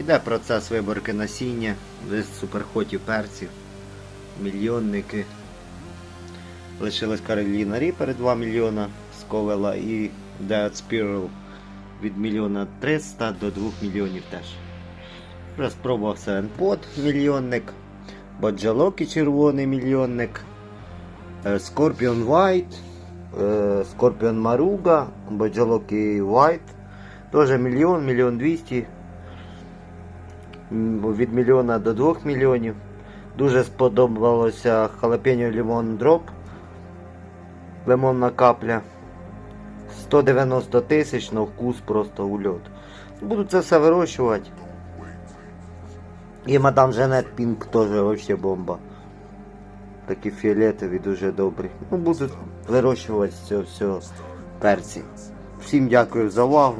Іде процес виборки насіння з суперхотів перців, мільйонники. Лишилась Кароліна Ріпер 2 мільйона з і Dead Spiral від мільйона 300 до 2 мільйонів теж. Вже спробував Сенпот мільйонник, Баджалокі червоний мільйонник, е, Scorpion White, е, Scorpion Maruga, Баджалокі White, теж мільйон, мільйон двісті. Від мільйона до 2 мільйонів. Дуже сподобалося халапеньо лимон дроп. Лимонна капля. 190 тисяч на вкус просто ульот. Буду це все вирощувати. І мадам Жанет Пінк теж вообще бомба. Такі фіолетові дуже добрі. Ну, буду вирощувати цього всього перці. Всім дякую за увагу.